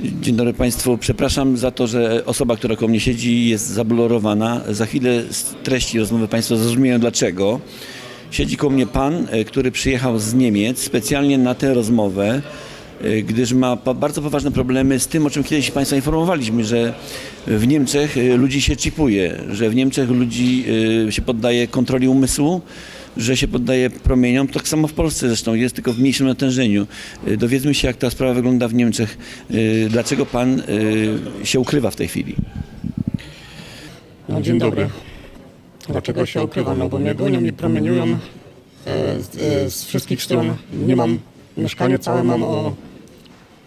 Dzień dobry Państwu. Przepraszam za to, że osoba, która koło mnie siedzi jest zablurowana. Za chwilę z treści rozmowy Państwo zrozumieją dlaczego. Siedzi koło mnie pan, e, który przyjechał z Niemiec specjalnie na tę rozmowę, gdyż ma bardzo poważne problemy z tym, o czym kiedyś Państwa informowaliśmy, że w Niemczech e, ludzi się chipuje, że w Niemczech ludzi e, się poddaje kontroli umysłu, że się poddaje promieniom. Tak samo w Polsce zresztą jest, tylko w mniejszym natężeniu. Y, Dowiedzmy się, jak ta sprawa wygląda w Niemczech. Y, Dlaczego pan y, się ukrywa w tej chwili? No, dzień dobry. Dlaczego się ukrywam? No bo mnie gonią i promieniują e, z, e, z wszystkich stron. Nie mam, mieszkanie całe mam o,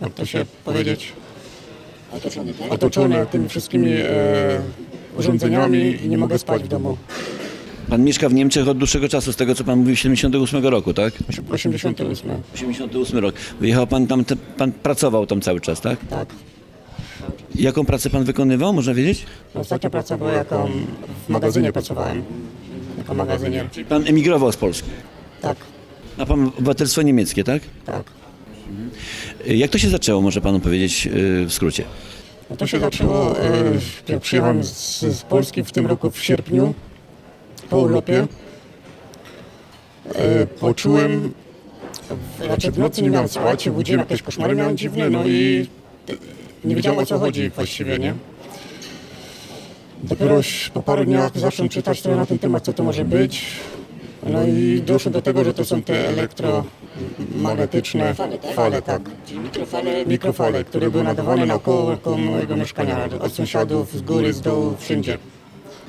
jak to się powiedzieć, otoczone tymi wszystkimi e, urządzeniami i nie mogę spać w domu. Pan mieszka w Niemczech od dłuższego czasu, z tego co pan mówił, 78 roku, tak? 88, 88 rok. Wyjechał pan tam, te, pan pracował tam cały czas, tak? tak. Jaką pracę pan wykonywał, można wiedzieć? Ostatnia praca była jaką w magazynie pracowałem. Jako magazynier. Pan emigrował z Polski. Tak, Ma pan obywatelstwo niemieckie, tak? tak. Y, Jak to się zaczęło, może panu powiedzieć y, w skrócie? No to się zaczęło, e, jak przyjechałem z, z Polski w tym roku w sierpniu, po urlopie. E, poczułem, w- znaczy w nocy nie miałem spać, budziłem, jakieś koszmary miałem dziwne, no i nie wiedziałem o co chodzi właściwie, nie? Dopiero po paru dniach zacząłem czytać trochę na ten temat, co to może być. No i doszło do tego, że to są te elektromagnetyczne fale, tak. Mikrofale, które były nadawane naokoło koło mojego mieszkania, od sąsiadów, z góry, z dołu, wszędzie.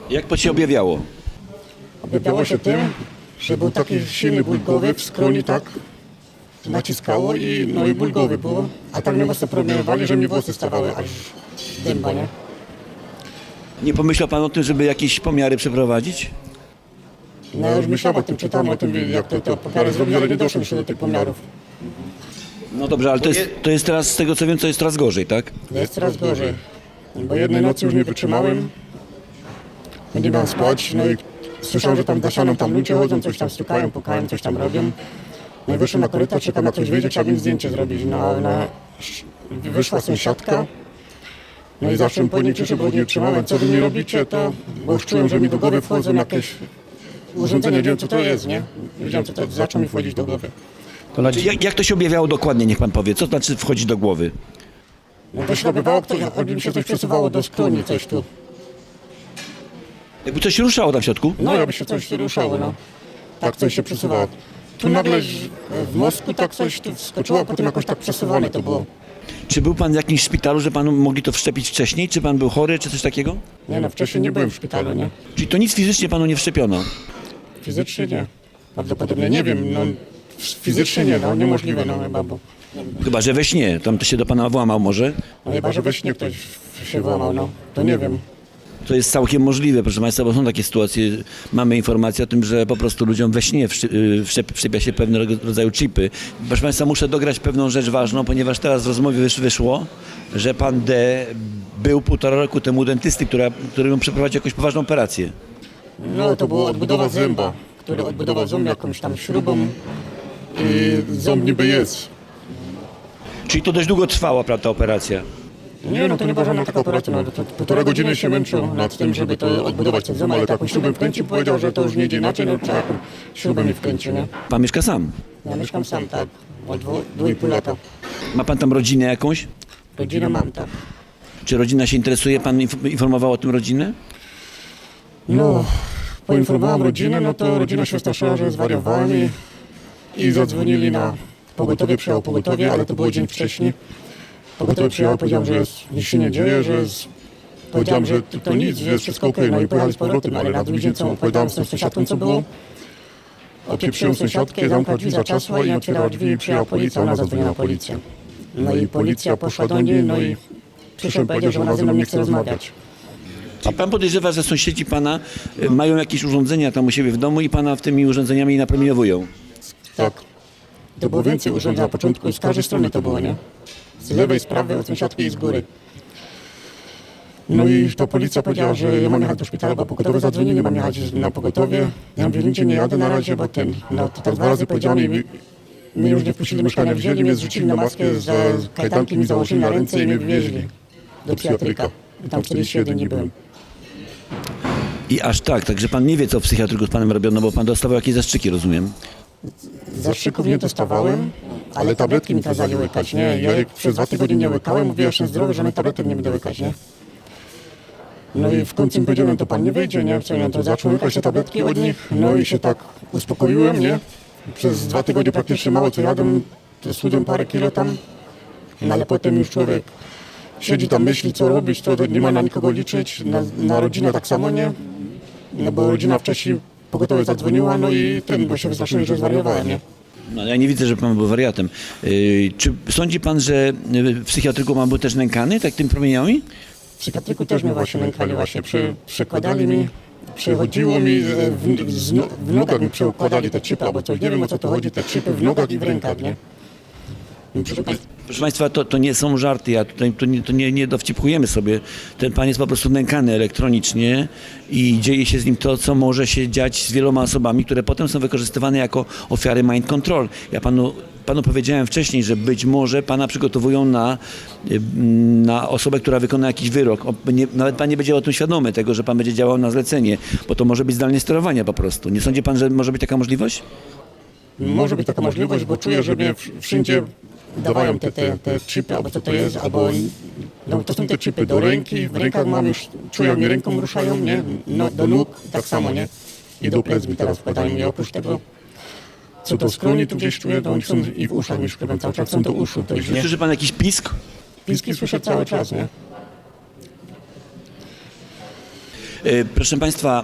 Jak to się objawiało? Objawiało się tym, że był taki silny ból głowy w skroni, tak naciskało i no i ból głowy było. A tak mnie mocno promieniowali, że mi włosy stawały aż dęba, nie? Nie pomyślał pan o tym, żeby jakieś pomiary przeprowadzić? No ja już myślałem o tym, czytałem o tym, jak to, to pomiary zrobić, ale nie doszłem jeszcze do tych pomiarów. No dobrze, ale to jest, to jest teraz, z tego co wiem, to jest coraz gorzej, tak? Jest coraz gorzej. Bo jednej nocy już nie wytrzymałem. Nie miałem spać, no i słyszałem, że tam za ścianą tam ludzie chodzą, coś tam stukają, pukają, coś tam robią. No i wyszłem na korytarz, czekam na ktoś wyjdzie, mi zdjęcie zrobić. No ale wyszła sąsiadka. No i zacząłem po niej krzyczeć, bo nie wytrzymałem, co wy mi robicie, to... Bo już czułem, że mi do głowy wchodzą jakieś urządzenia, nie wiem co to jest, nie? Nie Wiedziałem co to zaczął mi wchodzić do głowy. Czy jak, jak to się objawiało dokładnie, niech pan powie? Co to znaczy wchodzi do głowy? No to się robiło, ktoś, jakby mi się coś przesuwało do skroni, coś tu. Jakby coś ruszało tam w środku? No, jakby się coś ruszało, no. Tak coś się przesuwało. Tu nagle w mózgu tak coś tu wskoczyło, a potem jakoś tak przesuwane to było. Czy był pan w jakimś szpitalu, że panu mogli to wszczepić wcześniej? Czy pan był chory, czy coś takiego? Nie no, wcześniej nie byłem w szpitalu, nie? Czyli to nic fizycznie panu nie wszczepiono? Fizycznie nie. Prawdopodobnie nie wiem, no fizycznie nie, no niemożliwe, no chyba, bo Chyba, że we śnie. Tam to się do pana włamał może? no, chyba, że we śnie ktoś się włamał, no. To nie wiem. To jest całkiem możliwe, proszę Państwa, bo są takie sytuacje. Mamy informacje o tym, że po prostu ludziom we śnie wszczy- y, wszczep- wszczepia się pewnego rodzaju chipy. Proszę Państwa, muszę dograć pewną rzecz ważną, ponieważ teraz w rozmowie wysz- wyszło, że Pan D był półtora roku temu u dentysty, która, który mu przeprowadził jakąś poważną operację. No to była odbudowa zęba, który odbudował ząb jakąś tam śrubą i ząb niby jest. Czyli to dość długo trwała prawda, ta operacja. Nie, no to nie była żadna taka operacja, no to półtora godziny się męczył nad tym, żeby to odbudować ten ząb, ale taką śrubę wkręcił, powiedział, że to już nie idzie inaczej, no trzeba jaką śrubę mi wkręcił, nie? Pan mieszka sam. Ja mieszkam sam, tak, od dwu, dwu i pół lata. Ma Pan tam rodzinę jakąś? Rodzinę mam, tak. Czy rodzina się interesuje? Pan inf- informował o tym rodzinę? No, poinformowałem rodzinę, no to rodzina się straszyła, że zwariowałem i, i zadzwonili na pogotowie, przyjechał pogotowie, ale to było dzień wcześniej. Pogotowie przyjechał, powiedział, że jest, nic się nie dzieje, że jest, powiedziałem, że to, to nic, że jest wszystko okej, no i pojechali z powrotem, ale na drugi dzień co opowiadałem z tą sąsiadką, co było, opieprzyłem sąsiadkę, zamknął drzwi, zaczasła i otwierała drzwi i przyjechała policja, ona zadzwoniła policję. No i policja poszła do niej, no i przyszedł powiedział, że ona ze mną nie chce rozmawiać. Czy pan podejrzewa, że sąsiedzi pana y, mają jakieś urządzenia tam u siebie w domu i pana w tymi urządzeniami napromieniowują? Tak. To było więcej urządzeń na początku, z każdej strony to było, nie? Z lewej, z prawej, od sąsiadki i z góry. No i to policja powiedziała, że ja mam jechać do szpitala, bo pogotowie zadzwonili, mam jechać na pogotowie. Ja mówię, nigdzie nie jadę na razie, bo ten, no to tak dwa razy powiedziano i mi- mnie już nie wpuścili do mieszkania, wzięli mnie, zrzucili na maskę, za kajdanki mi założyli na ręce i mnie wywieźli do psychiatryka. I tam 41 dni byłem. I aż tak, także pan nie wie, co w psychiatryku z panem robiono, bo pan dostawał jakieś zastrzyki, rozumiem. Zastrzyków nie dostawałem, ale tabletki mi kazali łykać, nie? Ja jak przez dwa tygodnie nie łykałem, mówię, ja jestem zdrowy, żadnych tabletek nie będę łykać, nie? No i w końcu mi powiedziałem, to pan nie wyjdzie, nie? Co ja to zaczął łykać te tabletki od nich, no i się tak uspokoiłem, nie? Przez dwa tygodnie praktycznie mało co jadłem, to schudłem parę kilo tam, no ale potem już człowiek siedzi tam, myśli co robić, to nie ma na nikogo liczyć, na, na rodzinę tak samo nie, no bo rodzina wcześniej pogotowie zadzwoniła, no i ten, bo się wystraszyli, że zwariowałem, nie? No, ja nie widzę, że pan był wariatem. Yy, czy sądzi pan, że yy, w psychiatryku pan był też nękany, tak tym promieniami? W psychiatryku też mnie właśnie nękali, właśnie przy, przykładali mi, przychodziło mi, e, w, z, no- w nogach mi przykładali te chipy, albo coś, nie wiem o co to chodzi, te chipy w nogach i w rękach, nie? Proszę państwa, Proszę Państwa, to, to nie są żarty, ja tutaj to nie, to nie, nie dowcipkujemy sobie. Ten pan jest po prostu nękany elektronicznie i dzieje się z nim to, co może się dziać z wieloma osobami, które potem są wykorzystywane jako ofiary mind control. Ja panu, panu powiedziałem wcześniej, że być może pana przygotowują na, y, na osobę, która wykona jakiś wyrok. Nie, nawet pan nie będzie o tym świadomy, tego, że pan będzie działał na zlecenie, bo to może być zdalnie sterowanie po prostu. Nie sądzi pan, że może być taka możliwość? może być taka możliwość, bo czuję, że mnie wszędzie dawają te, te, te chipy, albo co to jest, albo no, to są te chipy do ręki, w rękach mam już, czuję jak mnie ręką ruszają, nie? No, do nóg tak samo, nie? I do plec mi teraz wkładają, nie? Oprócz tego, co to skroni tu gdzieś czuję, to oni są i w uszach mi szkrywią cały czas, są do uszu, to? Słyszy pan jakiś pisk? Piski słyszę cały czas, nie? E, Proszę Państwa,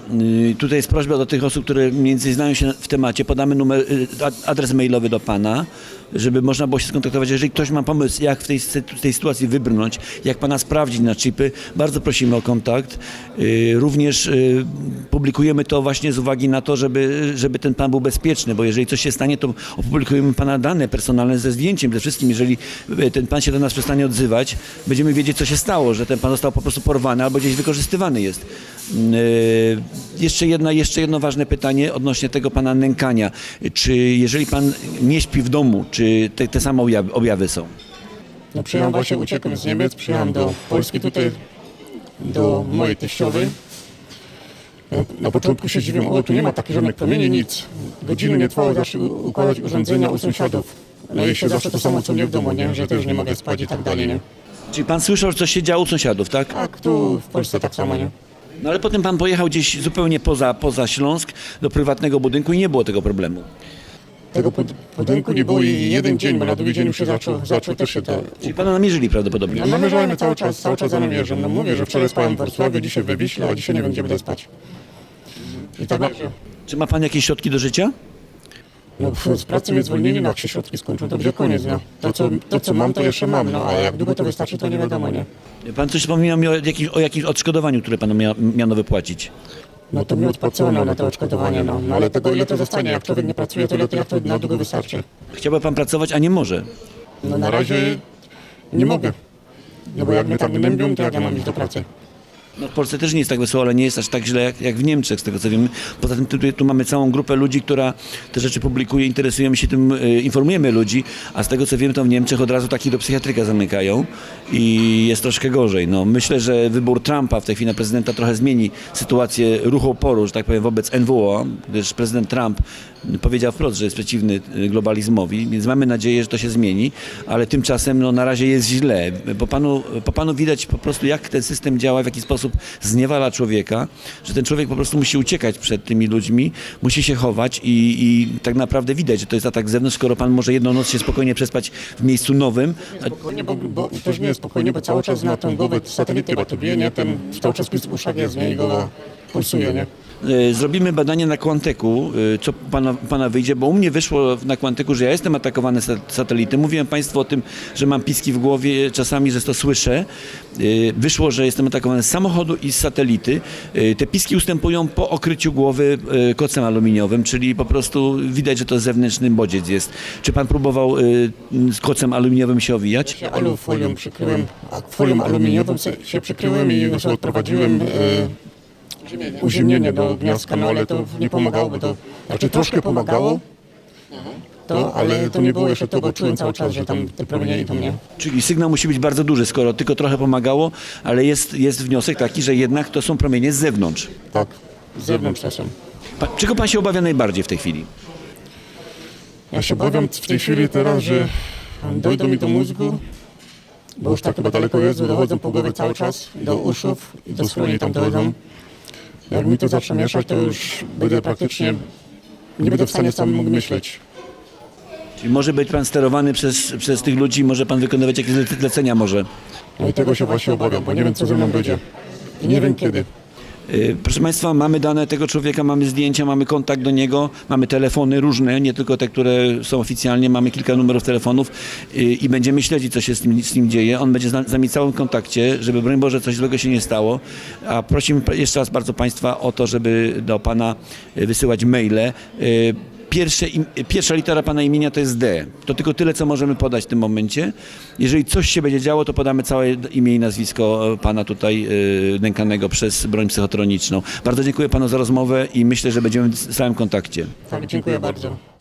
y, tutaj jest prośba do tych osób, które więcej znają się w temacie. Podamy numer, a- adres mailowy do Pana, żeby można było się skontaktować. Jeżeli ktoś ma pomysł, jak w tej, tej sytuacji wybrnąć, jak Pana sprawdzić na chipy, bardzo prosimy o kontakt. Również publikujemy to właśnie z uwagi na to, żeby, żeby ten Pan był bezpieczny, bo jeżeli coś się stanie, to opublikujemy Pana dane personalne ze zdjęciem, ze wszystkim. Jeżeli ten Pan się do nas przestanie odzywać, będziemy wiedzieć, co się stało, że ten Pan został po prostu porwany albo gdzieś wykorzystywany jest. Yy, Jeszcze, jedna, jeszcze jedno ważne pytanie odnośnie tego pana nękania. Czy jeżeli pan nie śpi w domu, czy te, te same objawy, objawy są? No przyjechałem właśnie, uciekłem z Niemiec, przyjechałem do Polski tutaj, do mojej teściowej. No, Na początku się dziwiłem, o tu nie ma takich żadnych promieni, nic. Godziny nie trwało, zaczęli układać urządzenia u sąsiadów. No i się zawsze to samo co mnie w domu, nie? Że też nie mogę spać i tak dalej, nie? Czyli pan słyszał, że coś się działo u sąsiadów, tak? Tak, tu w Polsce tak samo, nie? No ale potem pan pojechał gdzieś zupełnie poza, poza Śląsk do prywatnego budynku i nie było tego problemu. Tego bud- budynku nie było i jeden dzień, bo na drugi dzień już się zaczął, zaczął też się to... Czyli pana namierzyli prawdopodobnie. No namierzajmy cały czas, cały czas za. No mówię, że wczoraj spałem w Wrocławiu, dzisiaj we Wiśle, a dzisiaj nie wiem, gdzie będę spać. I tak dalej. Czy ma pan jakieś środki do życia? No, z pracy mnie zwolnili, no jak się środki skończą, to będzie koniec, no. To co, to, co mam, to jeszcze mam, no, a jak długo to wystarczy, to nie wiadomo, nie? Pan coś wspominał mi o jakimś, o jakimś odszkodowaniu, które panu mia, miano wypłacić. No to mi odpłacono na to odszkodowanie, no. no ale tego ile to zostanie, jak człowiek nie pracuje, to ile to, jak to na długo wystarczy? Chciałby pan pracować, a nie może. No na razie nie mogę. No bo jak mnie tak gnębią, to jak ja mam iść do pracy? No w Polsce też nie jest tak wesoło, ale nie jest aż tak źle jak, jak w Niemczech, z tego co wiemy. Poza tym tu, tu mamy całą grupę ludzi, która te rzeczy publikuje, interesujemy się tym, e, informujemy ludzi, a z tego co wiem, to w Niemczech od razu takich do psychiatryka zamykają i jest troszkę gorzej. No, myślę, że wybór Trumpa w tej chwili na prezydenta trochę zmieni sytuację ruchu oporu, że tak powiem, wobec NWO, gdyż prezydent Trump powiedział wprost, że jest przeciwny e, globalizmowi, więc mamy nadzieję, że to się zmieni, ale tymczasem no, na razie jest źle. Po panu, po panu widać po prostu, jak ten system działa, w jaki sposób zniewala człowieka, że ten człowiek po prostu musi uciekać przed tymi ludźmi, musi się chować i, i tak naprawdę widać, że to jest atak z zewnątrz, skoro pan może jedną noc się spokojnie przespać w miejscu nowym. Spokojnie, bo, bo też nie jest spokojnie, bo cały czas na tą głowę satelity nie? Ten cały czas jest, nie? I głowa pulsuje, nie? E, Zrobimy badanie na Quanteku, e, co pana, pana wyjdzie, bo u mnie wyszło na Quanteku, że ja jestem atakowany sa- satelity. Mówiłem Państwu o tym, że mam piski w głowie, czasami, że to słyszę. E, Wyszło, że jestem atakowany z samochodu i z satelity. Te piski ustępują po okryciu głowy kocem aluminiowym, czyli po prostu widać, że to zewnętrzny bodziec jest. Czy Pan próbował z kocem aluminiowym się owijać? się alufolią przykryłem, a folią aluminiową się przykryłem i już odprowadziłem e, uziemnienie do gniazdka, no ale to nie pomagało, bo to, znaczy troszkę pomagało, to, ale to nie było jeszcze to, bo czułem cały czas, że tam te promienie idą, nie? Czyli sygnał musi być bardzo duży, skoro tylko trochę pomagało, ale jest, jest wniosek taki, że jednak to są promienie z zewnątrz. Tak, z zewnątrz czasem. Pa, czego pan się obawia najbardziej w tej chwili? Ja się obawiam w tej chwili teraz, że dojdą mi do mózgu, bo już tak chyba daleko jest, że dochodzą po głowie cały czas, do uszów i do skroni tam dojdą. Jak mi to zacznie mieszać, to już będę praktycznie, nie będę w stanie sam mógł myśleć. Czyli może być pan sterowany przez, przez tych ludzi, może pan wykonywać jakieś lece- zlecenia może. No i tego się właśnie obawiam, bo nie wiem, co ze mną będzie. I nie wiem kiedy. Y, Proszę Państwa, mamy dane tego człowieka, mamy zdjęcia, mamy kontakt do niego, mamy telefony różne, nie tylko te, które są oficjalnie, mamy kilka numerów telefonów y, i będziemy śledzić, co się z nim, z nim dzieje. On będzie z na- z nami całym kontakcie, żeby broń Boże coś złego się nie stało. A prosimy jeszcze raz bardzo Państwa o to, żeby do Pana y, wysyłać maile. Pierwsze, im, pierwsza litera Pana imienia to jest D. To tylko tyle, co możemy podać w tym momencie. Jeżeli coś się będzie działo, to podamy całe imię i nazwisko e, Pana tutaj y, nękanego przez broń psychotroniczną. Bardzo dziękuję Panu za rozmowę i myślę, że będziemy w stałym kontakcie. Tak, dziękuję bardzo.